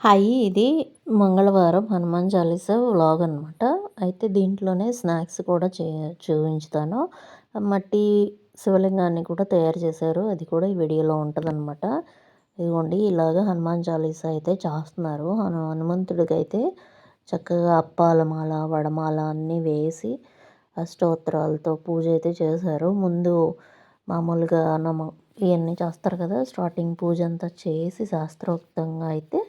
Hi ఇది మంగళవారం Hanuman Chalisa vlog అనమాట అయితే దీంట్లోనే స్నాక్స్ కూడా చే చూపించుతాను. మట్టి శివలింగాన్ని కూడా తయారు చేశారు. అది కూడా ఈ వీడియోలో ఉంటుందన్నమాట. ఇదిగోండి ఇలాగ హనుమాన్ చాలీసా అయితే చేస్తున్నారు. హనుమంతుడికి అయితే చక్కగా అప్పాలమాల వడమాల అన్నీ వేసి అష్టోత్తరాలతో పూజ అయితే చేశారు. ముందు మామూలుగా నమ ఇవన్నీ చేస్తారు కదా స్టార్టింగ్ పూజ అంతా చేసి శాస్త్రోక్తంగా అయితే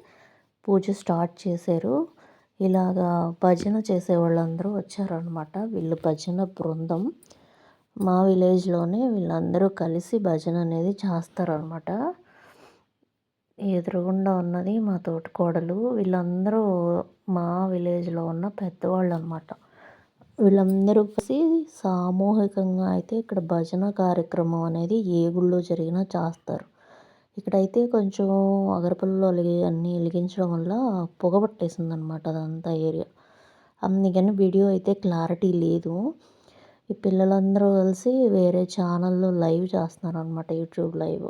పూజ స్టార్ట్ చేశారు. ఇలాగా భజన చేసే వాళ్ళందరూ వచ్చారనమాట వీళ్ళు భజన బృందం. మా విలేజ్లోనే వీళ్ళందరూ కలిసి భజన అనేది చేస్తారనమాట ఎదురుగుండా ఉన్నది మా తోటికోడలు. వీళ్ళందరూ మా విలేజ్లో ఉన్న పెద్దవాళ్ళు అనమాట వీళ్ళందరూ కలిసి సామూహికంగా అయితే ఇక్కడ భజన కార్యక్రమం అనేది ఏ గుళ్ళో జరిగినా చేస్తారు. ఇక్కడైతే కొంచెం అగరపుల్లో అలిగి అన్నీ వెలిగించడం వల్ల పొగ పట్టేసింది అనమాట అదంతా ఏరియా. అందుకని వీడియో అయితే క్లారిటీ లేదు. ఈ పిల్లలందరూ కలిసి వేరే ఛానల్లో లైవ్ చేస్తున్నారు అనమాట యూట్యూబ్ లైవ్.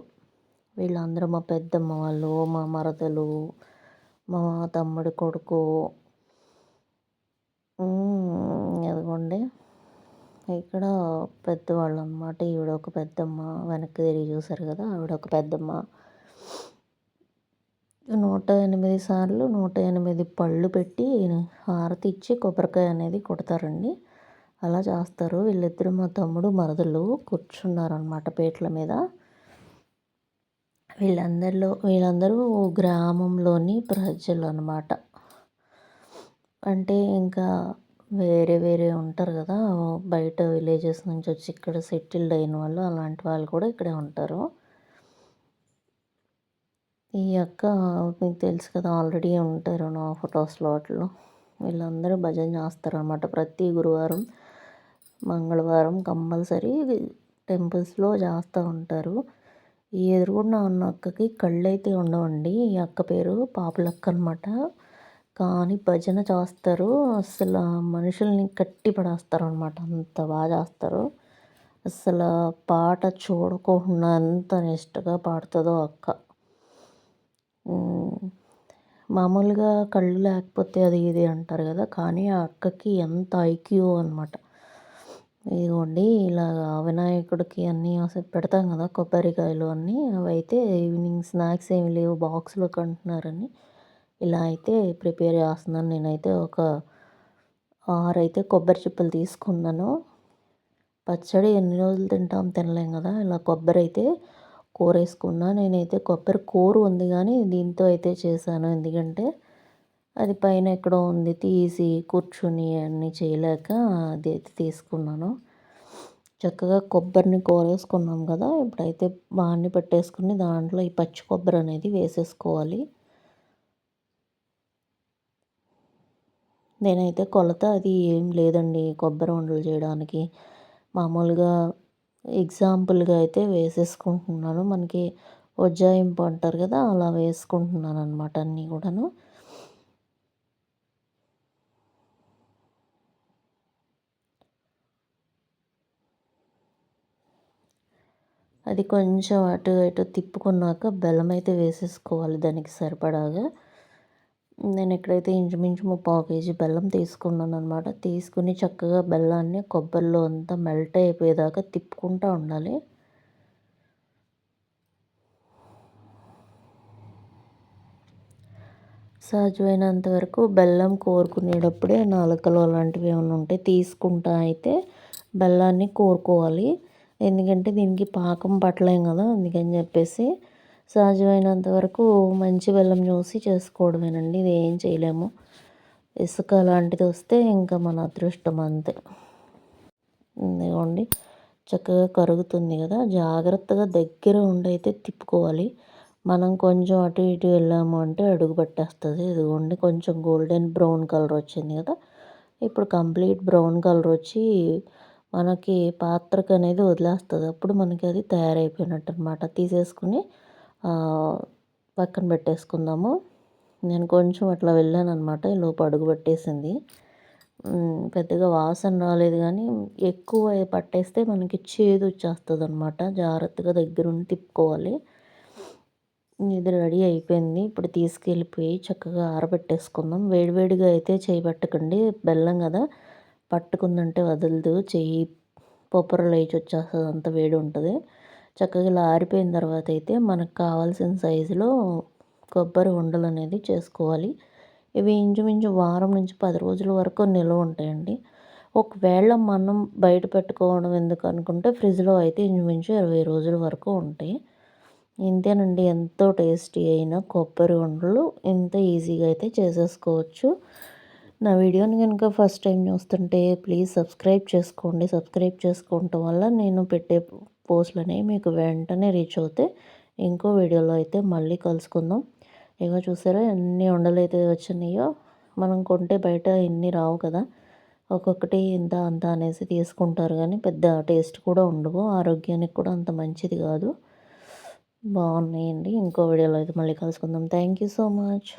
వీళ్ళందరూ మా పెద్దమ్మ వాళ్ళు మా మరదలు మా తమ్ముడి కొడుకు ఇక్కడ పెద్దవాళ్ళు అనమాట ఈవిడ ఒక పెద్దమ్మ వెనక్కి తిరిగి చూసారు కదా ఆవిడ ఒక పెద్దమ్మ. నూట ఎనిమిది సార్లు నూట ఎనిమిది పళ్ళు పెట్టి హారతి ఇచ్చి కొబ్బరికాయ అనేది కొడతారండి. అలా చేస్తారు. వీళ్ళిద్దరు మా తమ్ముడు మరదలు కూర్చున్నారనమాట పీటల మీద. వీళ్ళందరిలో వీళ్ళందరూ గ్రామంలోని ప్రజలు అనమాట అంటే ఇంకా వేరే వేరే ఉంటారు కదా. బయట విలేజెస్ నుంచి వచ్చి ఇక్కడ సెటిల్డ్ అయిన వాళ్ళు అలాంటి వాళ్ళు కూడా ఇక్కడే ఉంటారు. ఈ అక్క మీకు తెలుసు కదా ఆల్రెడీ ఉంటారు నా ఫొటోస్లో వాటిలో వీళ్ళందరూ భజన చేస్తారు అనమాట ప్రతి గురువారం మంగళవారం కంపల్సరీ టెంపుల్స్లో చేస్తూ ఉంటారు. ఈ ఎదురుగుండా ఉన్న అక్కకి కళ్ళు అయితే ఉండవండి. ఈ అక్క పేరు పాపలక్క అనమాట కానీ భజన చేస్తారు. అసలు మనుషుల్ని కట్టి పడేస్తారు అనమాట అంత బాగా చేస్తారు. అసలు పాట చూడకుండా ఎంత నిష్టగా పాడుతుందో అక్క. మామూలుగా కళ్ళు లేకపోతే అది ఇది అంటారు కదా. కానీ ఆ అక్కకి ఎంత ఐక్యూ అనమాట ఇదిగోండి ఇలాగ వినాయకుడికి అన్నీ పెడతాం కదా కొబ్బరికాయలు అన్నీ. అవి అయితే ఈవినింగ్ స్నాక్స్ ఏమి లేవు బాక్స్లో కంటున్నారని. ఇలా అయితే ప్రిపేర్ చేస్తున్నాను. నేనైతే ఒక ఆరైతే కొబ్బరి చిప్పలు తీసుకున్నాను. పచ్చడి ఎన్ని రోజులు తింటాం తినలేం కదా ఇలా కొబ్బరి అయితే కూర వేసుకున్నా నేనైతే కొబ్బరి కూర ఉంది కానీ దీంతో అయితే చేశాను. ఎందుకంటే అది పైన ఎక్కడో ఉంది తీసి కూర్చుని అన్నీ చేయలేక అది అయితే తీసుకున్నాను. చక్కగా కొబ్బరిని కూర వేసుకున్నాం కదా ఇప్పుడైతే బాన్ని పెట్టేసుకుని దాంట్లో ఈ పచ్చి కొబ్బరి అనేది వేసేసుకోవాలి. నేనైతే కొలత అది ఏం లేదండి. కొబ్బరి ఉండలు చేయడానికి. మామూలుగా ఎగ్జాంపుల్గా అయితే వేసేసుకుంటున్నాను. మనకి ఉజ్జాయింపు అంటారు కదా అలా వేసుకుంటున్నాను అనమాట అన్నీ కూడాను. అది కొంచెం అటు ఇటు తిప్పుకున్నాక బెల్లం అయితే వేసేసుకోవాలి దానికి సరిపడాగా. నేను ఎక్కడైతే ఇంచుమించు ముప్పావు కేజీ బెల్లం తీసుకున్నాను అనమాట తీసుకుని చక్కగా బెల్లాన్ని కొబ్బరిలో అంతా మెల్ట్ అయిపోయేదాకా తిప్పుకుంటూ ఉండాలి. సహజమైనంత వరకు బెల్లం కోరుకునేటప్పుడే నాలుకలు అలాంటివి ఏమైనా ఉంటే తీసుకుంటా అయితే బెల్లాన్ని కోరుకోవాలి. ఎందుకంటే దీనికి పాకం పట్టలేం కదా అందుకని చెప్పేసి సహజమైనంత వరకు మంచి బెల్లం చూసి చేసుకోవడమేనండి. ఇది ఏం చేయలేము. ఇసుక లాంటిది వస్తే ఇంకా మన అదృష్టం అంతే. ఇదిగోండి. చక్కగా కరుగుతుంది కదా. జాగ్రత్తగా దగ్గర ఉండి అయితే తిప్పుకోవాలి. మనం కొంచెం అటు ఇటు వెళ్ళాము అంటే అడుగు పట్టేస్తుంది. ఇదిగోండి. కొంచెం గోల్డెన్ బ్రౌన్ కలర్ వచ్చింది కదా. ఇప్పుడు కంప్లీట్ బ్రౌన్ కలర్ వచ్చి మనకి పాత్రకు అనేది వదిలేస్తుంది. అప్పుడు మనకి అది తయారైపోయినట్టు అనమాట తీసేసుకుని పక్కన పెట్టేసుకుందాము. నేను కొంచెం అట్లా వెళ్ళాను అనమాట లోపు అడుగు పట్టేసింది. పెద్దగా వాసన రాలేదు కానీ ఎక్కువ పట్టేస్తే మనకి చేదు వచ్చేస్తుంది అనమాట జాగ్రత్తగా దగ్గరుండి తిప్పుకోవాలి. ఇది రెడీ అయిపోయింది. ఇప్పుడు తీసుకెళ్ళిపోయి చక్కగా ఆరబెట్టేసుకుందాం. వేడివేడిగా అయితే చేయి పట్టకండి. బెల్లం కదా. పట్టుకుందంటే వదలదు. చెయ్యి పొప్పరలు లేచి వచ్చేస్తుంది. అంత వేడి ఉంటుంది. చక్కగా ఇలా ఆరిపోయిన తర్వాత అయితే మనకు కావాల్సిన సైజులో కొబ్బరి ఉండలు అనేది చేసుకోవాలి. ఇవి ఇంచుమించు వారం నుంచి పది రోజుల వరకు నిల్వ ఉంటాయండి. ఒకవేళ మనం బయట పెట్టుకోవడం ఎందుకు అనుకుంటే ఫ్రిడ్జ్లో అయితే ఇంచుమించు ఇరవై రోజుల వరకు ఉంటాయి. ఇంతేనండి ఎంతో టేస్టీ అయిన కొబ్బరి ఉండలు. ఇంత ఈజీగా అయితే చేసేసుకోవచ్చు. నా వీడియోని కనుక ఫస్ట్ టైం చూస్తుంటే ప్లీజ్ సబ్స్క్రైబ్ చేసుకోండి. సబ్స్క్రైబ్ చేసుకోవటం వల్ల నేను పెట్టే పోస్ట్లు అనేవి మీకు వెంటనే రీచ్ అవుతాయి. ఇంకో వీడియోలో అయితే మళ్ళీ కలుసుకుందాం. ఇక చూసారా ఎన్ని ఉండలు అయితే వచ్చినాయో. మనం కొంటే బయట ఎన్ని రావు కదా. ఒక్కొక్కటి ఇంత అంత అనేసి తీసుకుంటారు కానీ పెద్ద టేస్ట్ కూడా ఉండవు. ఆరోగ్యానికి కూడా అంత మంచిది కాదు. బాగున్నాయండి. ఇంకో వీడియోలో అయితే మళ్ళీ కలుసుకుందాం. Thank you so much.